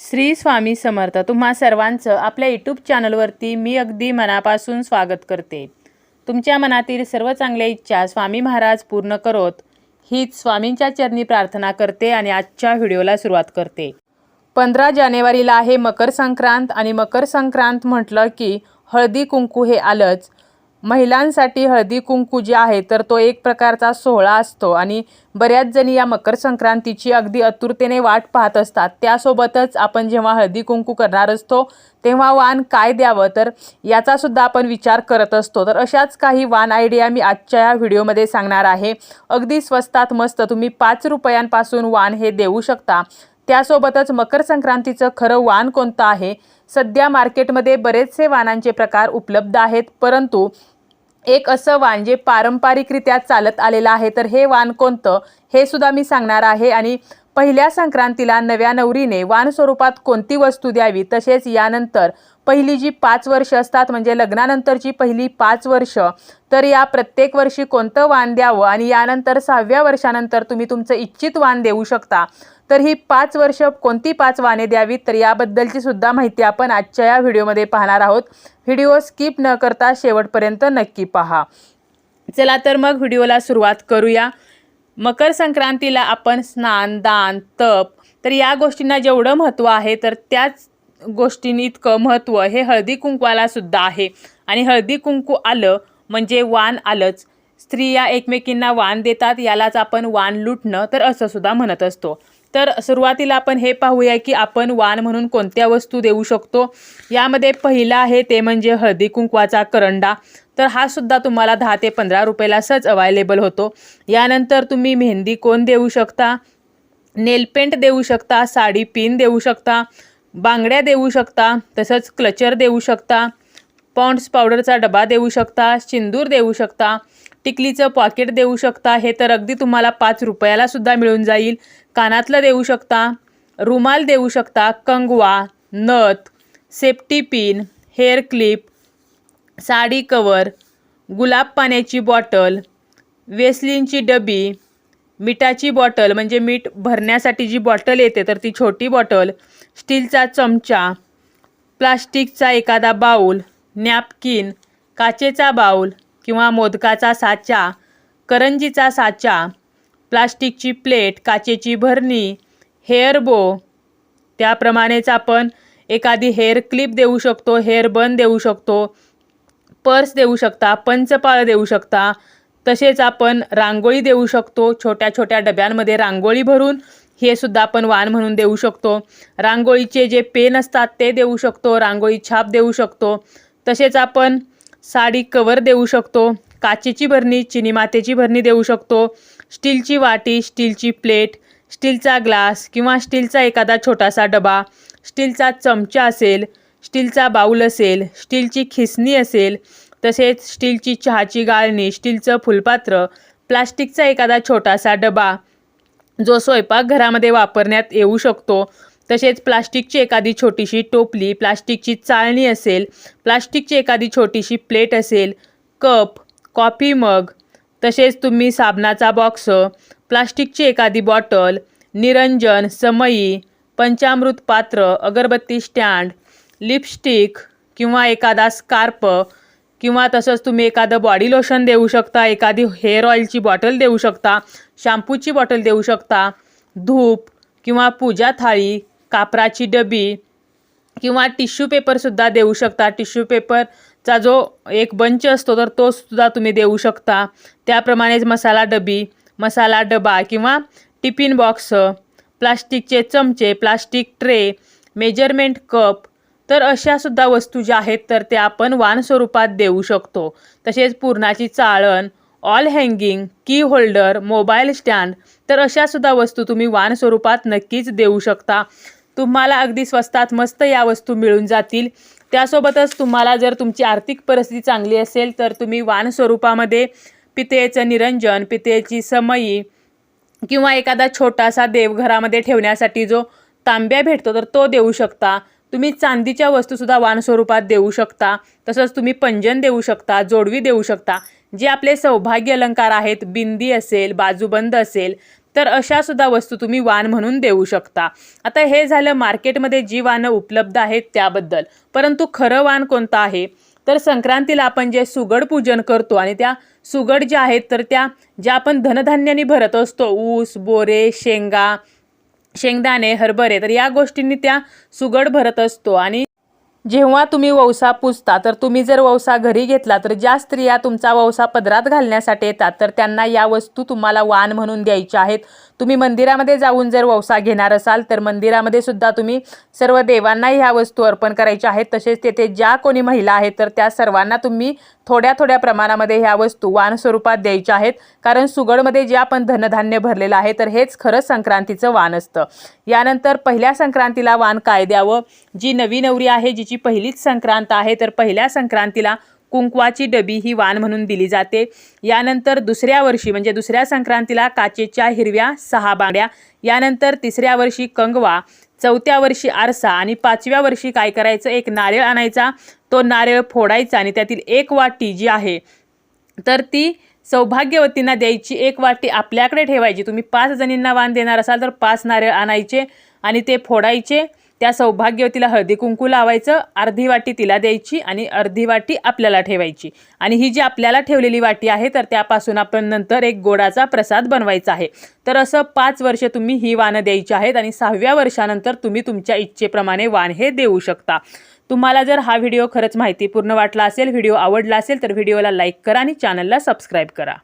श्री स्वामी समर्थ. तुम्हा सर्वांचं आपल्या यूट्यूब चॅनलवरती मी अगदी मनापासून स्वागत करते. तुमच्या मनातील सर्व चांगल्या इच्छा स्वामी महाराज पूर्ण करोत. हीच स्वामींच्या चरणी प्रार्थना करते आणि आजच्या व्हिडिओला सुरुवात करते. पंधरा जानेवारीला आहे मकर संक्रांत आणि मकर संक्रांत म्हटलं की हळदी कुंकू हे आलंच. महिलांसाठी हळदी कुंकू जे आहे तर तो एक प्रकारचा सोहळा असतो. आणि बऱ्याच जणी या मकर संक्रांतीची अगदी आतुरतेने वाट पाहत असतात. त्यासोबतच आपण जेव्हा हळदी कुंकू करणार असतो तेव्हा वाण काय द्यावं? तर याचा सुद्धा आपण विचार करत असतो. तर अशाच काही वाण आयडिया मी आजच्या या व्हिडिओमध्ये सांगणार आहे. अगदी स्वस्तात मस्त तुम्ही पाच रुपयांपासून वाण हे देऊ शकता. त्यासोबतच मकर संक्रांतीचं खरं वाण कोणतं आहे? सध्या मार्केटमध्ये बरेचसे वाणांचे प्रकार उपलब्ध आहेत परंतु एक असं वाण जे पारंपरिकरित्या चालत आलेलं आहे तर हे वाण कोणतं? हे सुद्धा मी सांगणार आहे आणि पहिल्या संक्रांतीला नव्या नवरीने वाण स्वरूपात कोणती वस्तू द्यावी? तसेच यानंतर पहिली जी पाच वर्ष असतात म्हणजे लग्नानंतरची पहिली पाच वर्ष तर या प्रत्येक वर्षी कोणतं वाण द्यावं? आणि यानंतर सहाव्या वर्षानंतर तुम्ही तुमचं इच्छित वाण देऊ शकता. तर ही पाच वर्ष कोणती पाच वाणे द्यावीत? तर याबद्दलची सुद्धा माहिती आपण आजच्या या व्हिडिओमध्ये पाहणार आहोत. व्हिडिओ स्किप न करता शेवटपर्यंत नक्की पहा. चला तर मग व्हिडिओला सुरुवात करूया. मकर संक्रांतीला आपण स्नान दान तप तर या गोष्टींना जेवढं महत्त्व आहे तर त्याच गोष्टींनी इतकं महत्त्व हे हळदी कुंकवाला सुद्धा आहे. आणि हळदी कुंकू आलं म्हणजे वाण आलंच. स्त्रिया एकमेकींना वाण देतात यालाच आपण वाण लुटणं तर असं सुद्धा म्हणत असतो. तर सुरुवातीला आपण हे पाहूया की आपण वाण म्हणून कोणत्या वस्तू देऊ शकतो? यामध्ये पहिला आहे ते म्हणजे हळदी कुंकवाचा करंडा. तर हा सुद्धा तुम्हाला दहा ते पंधरा रुपयाला सहज अवायलेबल होतो. यानंतर तुम्ही मेहंदी कोण देऊ शकता? नेलपेंट देऊ शकता साडी पिन देऊ शकता बांगड्या देऊ शकता तसंच क्लचर देऊ शकता पॉन्ड्स पावडरचा डबा देऊ शकता सिंदूर देऊ शकता टिकलीचं पॉकेट देऊ शकता हे तर अगदी तुम्हाला पाच रुपयालासुद्धा मिळून जाईल. कानातलं देऊ शकता रुमाल देऊ शकता कंगवा नथ safety pin hair clip sari cover गुलाब पाण्याची बॉटल वेसलिनची डबी मिठाची बॉटल म्हणजे मीठ भरण्यासाठी जी बॉटल येते तर ती छोटी बॉटल स्टीलचा चमचा प्लास्टिकचा एखादा बाऊल नॅपकिन काचेचा बाऊल किंवा मोदकाचा साचा करंजीचा साचा प्लास्टिकची प्लेट काचेची भरणी हेअर बो. त्याप्रमाणेच आपण एखादी हेअर क्लिप देऊ शकतो हेअर बन देऊ शकतो. पर्स देऊ शकता पंचपाळ देऊ शकता. तसेच आपण रांगोळी देऊ शकतो छोट्या छोट्या डब्यांमध्ये रांगोळी भरून. हे सुद्धा आपण वाण म्हणून देऊ शकतो. रांगोळीचे जे पेन असतात ते देऊ शकतो रांगोळी छाप देऊ शकतो. तसेच आपण साडी कवर देऊ शकतो काचेची भरणी चिनी मातेची भरणी देऊ शकतो. स्टीलची वाटी स्टीलची प्लेट स्टीलचा ग्लास किंवा स्टीलचा एखादा छोटासा डबा स्टीलचा चमचा असेल स्टीलचा बाऊल असेल स्टीलची खिसणी असेल तसेच स्टीलची चहाची गाळणी स्टीलचं फुलपात्र प्लास्टिकचा एखादा छोटासा डबा जो स्वयंपाकघरामध्ये वापरण्यात येऊ शकतो. तसेच प्लास्टिकची एखादी छोटीशी टोपली प्लास्टिकची चाळणी असेल प्लास्टिकची एखादी छोटीशी प्लेट असेल कप कॉफी मग तसेच तुम्ही साबणाचा बॉक्स प्लास्टिकची एखादी बॉटल निरंजन समई पंचामृत पात्र अगरबत्ती स्टँड लिपस्टिक किंवा एखादा स्कार्प किंवा तसंच तुम्ही एखादं बॉडी लोशन देऊ शकता एखादी हेअर ऑइलची बॉटल देऊ शकता शॅम्पूची बॉटल देऊ शकता धूप किंवा पूजा थाळी कापराची डबी किंवा टिश्यू पेपरसुद्धा देऊ शकता. टिश्यू पेपरचा जो एक बंच असतो तर तो सुद्धा तुम्ही देऊ शकता. त्याप्रमाणेच मसाला डबी मसाला डबा किंवा टिफिन बॉक्स प्लास्टिकचे चमचे प्लास्टिक ट्रे मेजरमेंट कप तर अशा सुद्धा वस्तू ज्या आहेत तर त्या आपण वाण स्वरूपात देऊ शकतो. तसेच पुरणाची चाळण all hanging key holder mobile stand तर अशा सुद्धा वस्तू तुम्ही वाण स्वरूपात नक्कीच देऊ शकता. तुम्हाला अगदी स्वस्तात मस्त या वस्तू मिळून जातील. त्यासोबतच तुम्हाला जर तुमची आर्थिक परिस्थिती चांगली असेल तर तुम्ही वाण स्वरूपामध्ये पितेचं निरंजन पितेची समई किंवा एखादा छोटासा देवघरामध्ये ठेवण्यासाठी जो तांब्या भेटतो तर तो देऊ शकता. तुम्ही चांदीच्या वस्तूसुद्धा वाण स्वरूपात देऊ शकता तसंच तुम्ही पंजन देऊ शकता जोडवी देऊ शकता. जे आपले सौभाग्य अलंकार आहेत बिंदी असेल बाजूबंद असेल तर अशा सुद्धा वस्तू तुम्ही वाण म्हणून देऊ शकता. आता हे झालं मार्केटमध्ये जी वाणं उपलब्ध आहेत त्याबद्दल. परंतु खरं वाण कोणतं आहे? तर संक्रांतीला आपण जे सुगड पूजन करतो आणि त्या सुगड ज्या आहेत तर त्या ज्या आपण धनधान्याने भरत असतो ऊस बोरे शेंगा शेंगदाणे हरभरे तर या गोष्टींनी त्या सुगड भरत असतो. आणि जेव्हा तुम्ही वौसा पुजता तर तुम्ही जर वौसा घरी घेतला तर ज्या स्त्रिया तुमचा वौसा पदरात घालण्यासाठी येतात तर त्यांना या वस्तू तुम्हाला वाण म्हणून द्यायच्या आहेत. तुम्ही मंदिरामध्ये जाऊन जर वौसा घेणार असाल तर मंदिरामध्ये सुद्धा तुम्ही सर्व देवांना ह्या वस्तू अर्पण करायच्या आहेत. तसेच तेथे ज्या कोणी महिला आहेत तर त्या सर्वांना तुम्ही थोड्या थोड्या प्रमाणामध्ये ह्या वस्तू वाण स्वरूपात द्यायच्या आहेत. कारण सुगडमध्ये जे आपण धनधान्य भरलेलं आहे तर हेच खरं संक्रांतीचं वाण असतं. यानंतर पहिल्या संक्रांतीला वाण काय द्यावं? जी नवी नवरी आहे जिची पहिलीच संक्रांत आहे तर पहिल्या संक्रांतीला कुंकवाची डबी ही वाण म्हणून दिली जाते. यानंतर दुसऱ्या वर्षी म्हणजे दुसऱ्या संक्रांतीला काचेच्या हिरव्या सहा बांगड्या यानंतर तिसऱ्या वर्षी कंगवा. चौथ्या वर्षी आरसा आणि पाचव्या वर्षी काय करायचं? एक नारळ आणायचा. तो नारळ फोडायचा आणि त्यातील एक वाटी जी आहे तर ती सौभाग्यवतींना द्यायची. एक वाटी आपल्याकडे ठेवायची. तुम्ही पाच जणींना वाण देणार असाल तर पाच नारळ आणायचे आणि ते फोडायचे. त्या सौभाग्यवतीला हळदी कुंकू लावायचं अर्धी वाटी तिला द्यायची आणि अर्धी वाटी आपल्याला ठेवायची. आणि ही जी आपल्याला ठेवलेली वाटी आहे तर त्यापासून आपण नंतर एक गोडाचा प्रसाद बनवायचा आहे. तर असं पाच वर्ष तुम्ही ही वाणं द्यायची आहेत आणि सहाव्या वर्षानंतर तुम्ही तुमच्या इच्छेप्रमाणे वाण हे देऊ शकता. तुम्हाला जर हा व्हिडिओ खरंच माहितीपूर्ण वाटला असेल व्हिडिओ आवडला असेल तर व्हिडिओला लाईक करा आणि चॅनलला सबस्क्राईब करा.